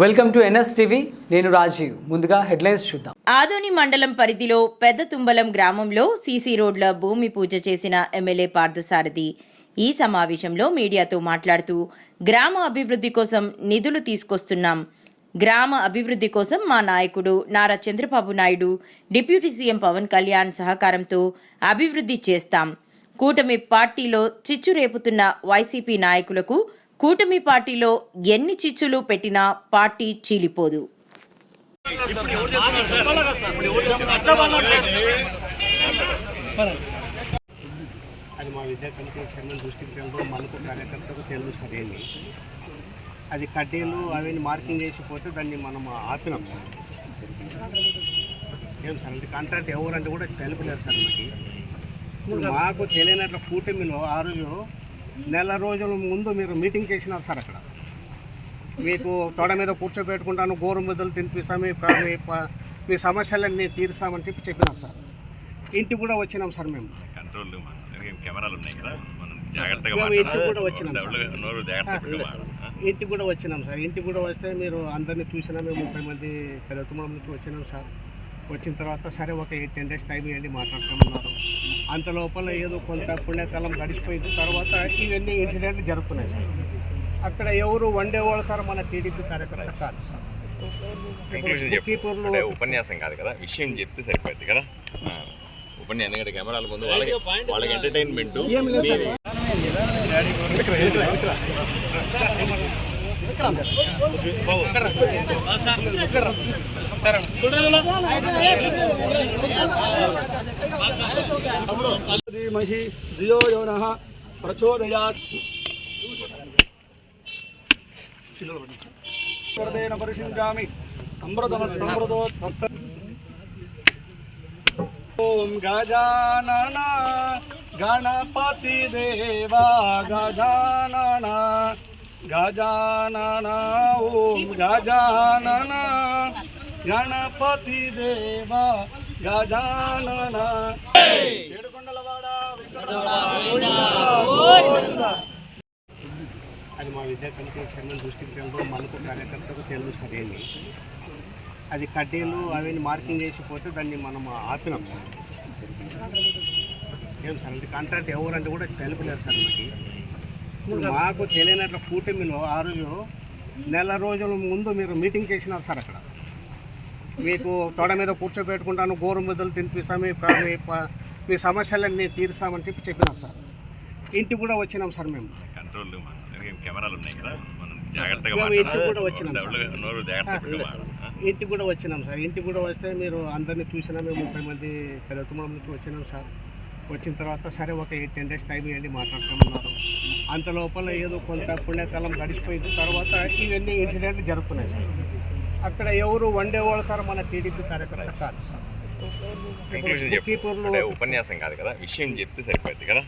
Welcome to NS TV. నేను రాజీవ్. ముందుగా headlines చూద్దాం. ఆదోని మండలం పరిధిలో పెద్ద తుంబలం గ్రామంలో సీసీ రోడ్ల భూమి పూజ చేసిన ఎమ్మెల్యే పార్థసారథి ఈ సమావేశంలో మీడియాతో మాట్లాడుతూ గ్రామ అభివృద్ధి కోసం నిధులు తీసుకొస్తున్నాం. గ్రామ అభివృద్ధి కోసం మా నాయకుడు నారా చంద్రబాబు నాయుడు డిప్యూటీ సీఎం పవన్ కళ్యాణ్ సహకారంతో అభివృద్ధి చేస్తాం. కూటమి పార్టీలో చిచ్చు రేపుతున్న వైసీపీ నాయకులకు కూటమి పార్టీలో ఎన్ని చిచ్చులు పెట్టినా పార్టీ చీలిపోదు. అది మా విద్యా కమిటీ చైర్మన్ దృష్టికి తెలుసు మనకు కార్యకర్తకు తెలుసు సరైనది అది కడ్డీలు అవన్నీ మార్కింగ్ చేసిపోతే దాన్ని మనం ఆపినాం సార్. ఏం సార్ అంటే కాంట్రాక్ట్ ఎవరంటే కూడా తెలుపలేదు సార్ మనకి ఇప్పుడు మాకు తెలియనట్ల కూటమిలో ఆ రోజు నెల రోజుల ముందు మీరు మీటింగ్ చేసినారు సార్ అక్కడ. మీకు తొడ మీద కూర్చోబెట్టుకుంటాను గోరు ముద్దలు తినిపిస్తాం మీ మీ సమస్యలన్నీ తీరుస్తామని చెప్పి చెప్పినారు సార్. ఇంటికి కూడా వచ్చినాం సార్ మేము. కంట్రోల్ మనకి కెమెరాలు ఉన్నాయి కదా? మనం జాగ్రత్తగా మేము ఇంటికి మాట్లాడాలి. కూడా వచ్చినాం? ఇంటికి కూడా వచ్చినాం సార్. ఇంటికి కూడా వస్తే మీరు అందరినీ చూసినా మేము ముప్పై మంది పెద్ద వచ్చినాం సార్. వచ్చిన తర్వాత సరే ఒక ఎయిట్ టెన్ డేస్ టైం ఇవ్వండి మాట్లాడుతామన్నారు అంత లోపల ఏదో కొంత పుణ్యకాలం గడిచిపోయిన తర్వాత ఇవన్నీ ఇన్సిడెంట్లు జరుగుతున్నాయి సార్. అక్కడ ఎవరు వండేవాళ్ళు సార్ మన టీడీపీ కార్యకర్త కాదు సార్. ఉపన్యాసం కాదు కదా విషయం చెప్తే సరిపోద్ది కదా. ఉపన్యాసం ఎందుకంటే కెమెరాల ముందు వాళ్ళకి వాళ్ళకి ఎంటర్టైన్మెంట్ धीमहि धियो यो नः गजानन गणपतिदेवा गजानन గజాననా ఓం గజాననా. గణపతి దేవ అది మా విద్యా కమిటీ చైర్మన్ దృష్టికి తెలడం మనకు కార్యకర్తకు తెలుగు సరైంది. అది కడ్డీలు అవన్నీ మార్కింగ్ చేసిపోతే దాన్ని మనం ఆపినాం. సార్ ఏం సార్ అంటే కాంట్రాక్ట్ ఎవరంటే కూడా తెలుపులేదు సార్ మనకి మాకు తెలియనట్ల కూటమిలో ఆ రోజు నెల రోజుల ముందు మీరు మీటింగ్ చేసినారు సార్ అక్కడ. మీకు తొడ మీద కూర్చోబెట్టుకుంటాను గోరు ముద్దలు తినిపిస్తాం మీ మీ సమస్యలన్నీ తీరుస్తామని చెప్పి చెప్పినారు సార్. ఇంటికి కూడా వచ్చినాం సార్ మేము. కంట్రోల్ మనకి కెమెరాలు ఉన్నాయి కదా? మనం జాగ్రత్తగా మేము ఇంటికి. కూడా వచ్చినాం? ఇంటికి కూడా వచ్చినాం సార్. ఇంటికి కూడా వస్తే మీరు అందరినీ చూసినా మేము ముప్పై మంది పెద్ద వచ్చినాం సార్. వచ్చిన తర్వాత సరే ఒక ఎయిట్ టెన్ డేస్ టైం ఇవ్వండి మాట్లాడుతామన్నారు అంత లోపల ఏదో కొంత పుణ్యకాలం గడిచిపోయిన తర్వాత ఇవన్నీ ఇన్సిడెంట్లు జరుగుతున్నాయి సార్. అక్కడ ఎవరు వండేవాళ్ళు సార్ మన టీడీపీ కార్యకర్త కాదు సార్. ఉపన్యాసం కాదు కదా విషయం చెప్తే సరిపోద్ది కదా.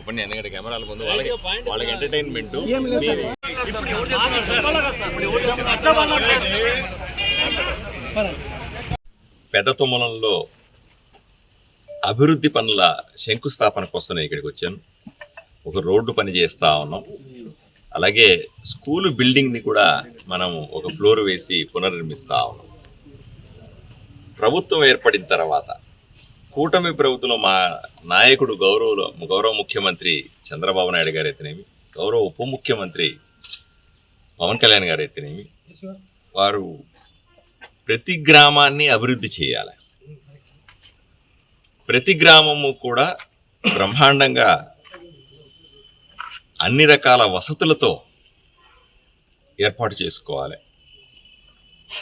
ఉపన్యాసం ఎందుకంటే కెమెరాల ముందు వాళ్ళకి వాళ్ళకి ఎంటర్టైన్మెంట్ పెద్ద తుమ్మలంలో అభివృద్ధి పనుల శంకుస్థాపన కోసం నేను ఇక్కడికి వచ్చాను. ఒక రోడ్డు పని చేస్తూ ఉన్నాం. అలాగే స్కూల్ బిల్డింగ్ని కూడా మనం ఒక ఫ్లోర్ వేసి పునర్నిర్మిస్తూ ఉన్నాం. ప్రభుత్వం ఏర్పడిన తర్వాత కూటమి ప్రభుత్వంలో మా నాయకుడు గౌరవ గౌరవ ముఖ్యమంత్రి చంద్రబాబు నాయుడు గారు అయితేనేమి గౌరవ ఉప ముఖ్యమంత్రి పవన్ కళ్యాణ్ గారు అయితేనేమి వారు ప్రతి గ్రామాన్ని అభివృద్ధి చేయాలి. ప్రతి గ్రామము కూడా బ్రహ్మాండంగా అన్ని రకాల వసతులతో ఏర్పాటు చేసుకోవాలి.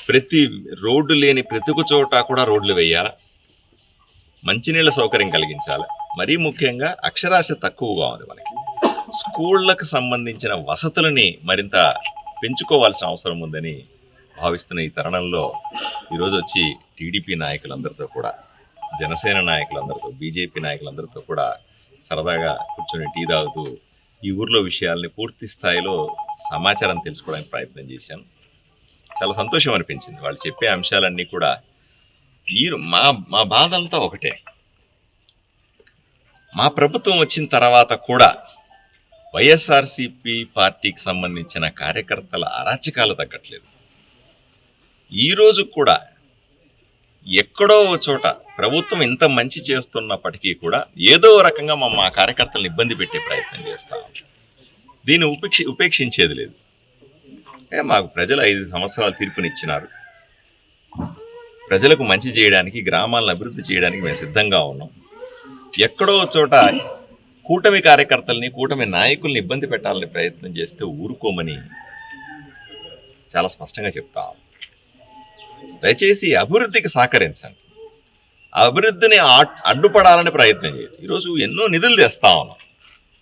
ప్రతి రోడ్డు లేని ప్రతి ఒక్క చోట కూడా రోడ్లు వేయాలి. మంచినీళ్ళ సౌకర్యం కలిగించాలి. మరీ ముఖ్యంగా అక్షరాస్యత తక్కువగా ఉంది మనకి. స్కూళ్ళకు సంబంధించిన వసతులని మరింత పెంచుకోవాల్సిన అవసరం ఉందని భావిస్తున్న ఈ తరుణంలో ఈరోజు వచ్చి టీడీపీ నాయకులందరితో కూడా జనసేన నాయకులందరితో బీజేపీ నాయకులందరితో కూడా సరదాగా కూర్చొని టీ తాగుతూ ఈ ఊర్లో విషయాల్ని పూర్తి స్థాయిలో సమాచారం తెలుసుకోవడానికి ప్రయత్నం చేశాను చాలా సంతోషం అనిపించింది. వాళ్ళు చెప్పే అంశాలన్నీ కూడా ఈ మా మా బాధ అంతా ఒకటే. మా ప్రభుత్వం వచ్చిన తర్వాత కూడా వైఎస్ఆర్సిపి పార్టీకి సంబంధించిన కార్యకర్తల అరాచకాలు తగ్గట్లేదు. ఈరోజు కూడా ఎక్కడో ఓ చోట ప్రభుత్వం ఇంత మంచి చేస్తున్నప్పటికీ కూడా ఏదో రకంగా మా మా కార్యకర్తలను ఇబ్బంది పెట్టే ప్రయత్నం చేస్తాం దీన్ని ఉపేక్ష ఉపేక్షించేది లేదు. మాకు ప్రజలు ఐదు సంవత్సరాలు తీర్పునిచ్చినారు. ప్రజలకు మంచి చేయడానికి గ్రామాలను అభివృద్ధి చేయడానికి మేము సిద్ధంగా ఉన్నాం. ఎక్కడో చోట కూటమి కార్యకర్తల్ని కూటమి నాయకుల్ని ఇబ్బంది పెట్టాలని ప్రయత్నం చేస్తే ఊరుకోమని చాలా స్పష్టంగా చెప్తాం దయచేసి అభివృద్ధికి సహకరించండి. అభివృద్ధిని అడ్డుపడాలని ప్రయత్నం చేయండి. ఈరోజు ఎన్నో నిధులు తెస్తా ఉన్నాం.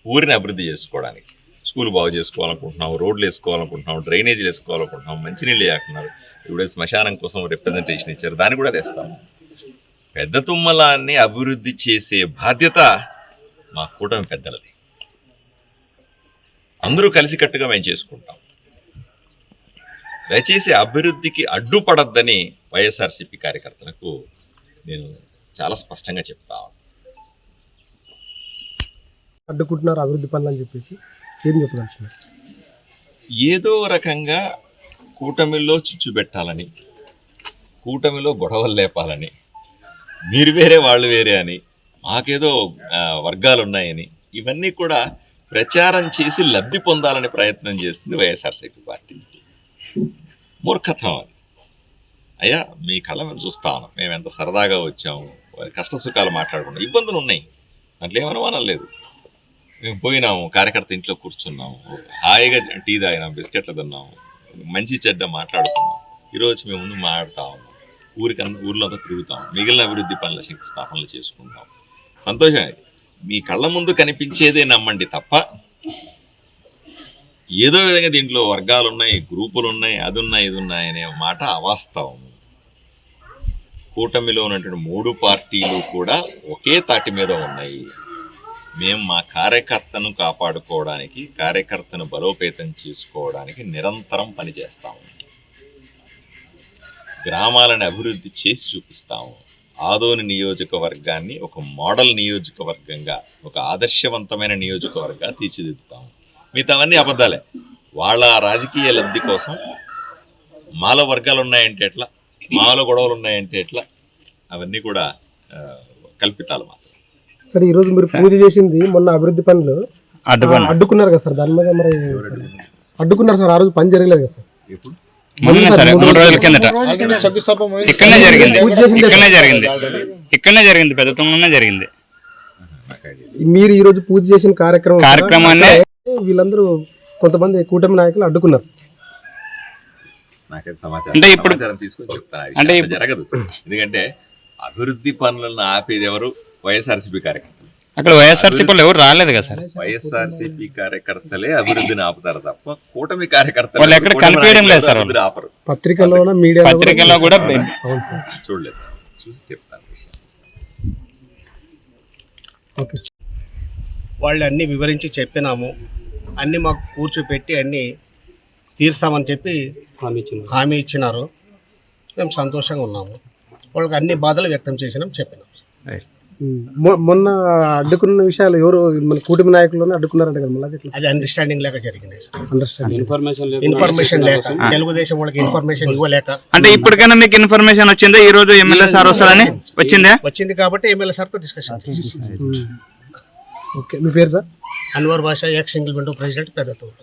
ఊరిని అభివృద్ధి చేసుకోవడానికి. స్కూల్ బాగు చేసుకోవాలనుకుంటున్నాం రోడ్లు వేసుకోవాలనుకుంటున్నాం డ్రైనేజీలు వేసుకోవాలనుకుంటున్నాం మంచినీళ్ళు వేయకున్నారు ఇప్పుడు శ్మశానం కోసం రిప్రజెంటేషన్ ఇచ్చారు. దాన్ని కూడా తెస్తాం. పెద్ద తుమ్మలాన్ని అభివృద్ధి చేసే బాధ్యత మా కూటమి పెద్దలది. అందరూ కలిసికట్టుగా మేము చేసుకుంటాం. దయచేసి అభివృద్ధికి అడ్డుపడద్దని వైఎస్ఆర్సీపీ కార్యకర్తలకు నేను చాలా స్పష్టంగా చెప్తా. అడ్డుకుంటున్నారు అభివృద్ధి పనులు అని చెప్పేసి ఏం చెప్పదలుచున్నారు ఏదో రకంగా కూటమిలో చిచ్చు పెట్టాలని కూటమిలో గొడవలు లేపాలని మీరు వేరే వాళ్ళు వేరే అని మాకేదో వర్గాలు ఉన్నాయని ఇవన్నీ కూడా ప్రచారం చేసి లబ్ధి పొందాలని ప్రయత్నం చేస్తుంది వైఎస్ఆర్సీపీ పార్టీ. మూర్ఖత్వం అది. అయ్యా మీ కళ్ళ మేము చూస్తాను మేము ఎంత సరదాగా వచ్చాము. కష్ట సుఖాలు మాట్లాడుకున్నాం. ఇబ్బందులు ఉన్నాయి. దాంట్లో ఏమనుమానం లేదు. మేము పోయినాము కార్యకర్త ఇంట్లో కూర్చున్నాము. హాయిగా టీ తాగినాం బిస్కెట్లు తిన్నాము. మంచి చెడ్డ మాట్లాడుకున్నాం. ఈరోజు మేము ముందు మాట్లాడతాము ఉన్నాం. ఊరికన్నా ఊర్లో అంతా తిరుగుతాం. మిగిలిన అభివృద్ధి పనుల శంకుస్థాపనలు చేసుకుంటాం. సంతోషమే. మీ కళ్ళ ముందు కనిపించేదే నమ్మండి తప్ప ఏదో విధంగా దీంట్లో వర్గాలు ఉన్నాయి గ్రూపులు ఉన్నాయి అది ఉన్నాయి ఇది ఉన్నాయి అనే మాట అవాస్తవం కూటమిలో ఉన్నటువంటి మూడు పార్టీలు కూడా ఒకే తాటి మీద ఉన్నాయి. మేము మా కార్యకర్తను కాపాడుకోవడానికి కార్యకర్తను బలోపేతం చేసుకోవడానికి నిరంతరం పనిచేస్తాము గ్రామాలను అభివృద్ధి చేసి చూపిస్తాము. ఆదోని నియోజకవర్గాన్ని ఒక మోడల్ నియోజకవర్గంగా ఒక ఆదర్శవంతమైన నియోజకవర్గంగా తీర్చిదిద్దుతాము. మిగతావన్నీ అబద్ధాలే. వాళ్ళ రాజకీయ లబ్ధి కోసం మాలో వర్గాలు ఉన్నాయంటే ఎట్లా? మాలో గొడవలు ఉన్నాయంటే ఎట్లా? అవన్నీ కూడా కల్పితాలు మాత్రం సరే ఈ రోజు మీరు పూజ చేసింది మొన్న అభివృద్ధి పనులు. అడ్డుకున్నారు కదా సార్ దాని మీద మరి అడ్డుకున్నారు సార్ ఆ రోజు పని జరగలేదు కదా సార్. ఇప్పుడు మొన్న సరే మూడు రోజుల కిందట. ఇక్కడనే జరిగింది. పూజ చేసింది ఇక్కడనే జరిగింది. ఇక్కడనే జరిగింది. పెద్ద తుమ్మలోనే జరిగింది. మీరు ఈ రోజు పూజ చేసిన కార్యక్రమం కార్యక్రమాన్ని వీళ్ళందరూ కొంతమంది కూటమి నాయకులు అడ్డుకున్నారు సార్. నాకైతే సమాచారం అంటే ఇప్పుడు- తీసుకొని చెప్తాను. అంటే జరగదు. ఎందుకంటే అభివృద్ధి పనులను ఆపేది ఎవరు? వైఎస్ఆర్సీపీ కార్యకర్తలు. అక్కడ వైఎస్ఆర్సీపీలో ఎవరు రాలేదు కదా సార్? వైఎస్ఆర్సీపీ కార్యకర్తలే అభివృద్ధిని ఆపుతారు తప్ప కూటమి కార్యకర్తలు వాళ్ళు ఎక్కడ కనిపించడం లేదు సార్ ఆపరు. పత్రికలోన మీడియా పత్రికల్లో కూడా చూడలేదు. చూసి చెప్తాను విషయం. ఓకే వాళ్ళు అన్నీ వివరించి చెప్పినాము. అన్నీ మాకు కూర్చోపెట్టి అన్నీ తీర్స్తామని చెప్పి హామీ ఇచ్చినారు. మేము సంతోషంగా ఉన్నాము. వాళ్ళకి అన్ని బాధలు వ్యక్తం చేసినాం చెప్పినాం. మొన్న అడ్డుకున్న విషయాలు ఎవరు మన కూటమి నాయకులను అడ్డుకున్నారంట కదా మళ్ళీ అది అండర్స్టాండింగ్ లేక జరిగింది సార్. అండర్స్టాండింగ్ ఇన్ఫర్మేషన్ లేక. తెలుగుదేశం వాళ్ళకి ఇన్ఫర్మేషన్ ఇవ్వలేక. అంటే ఇప్పటికైనా మీకు ఇన్ఫర్మేషన్ వచ్చిందా? ఈ రోజు ఎమ్మెల్యే సార్ వస్తారని వచ్చిందా. వచ్చింది? కాబట్టి ఎమ్మెల్యే సార్తో డిస్కషన్ ఓకే మీ పేరు sir? Anwar Basha ex single window president Peddathota.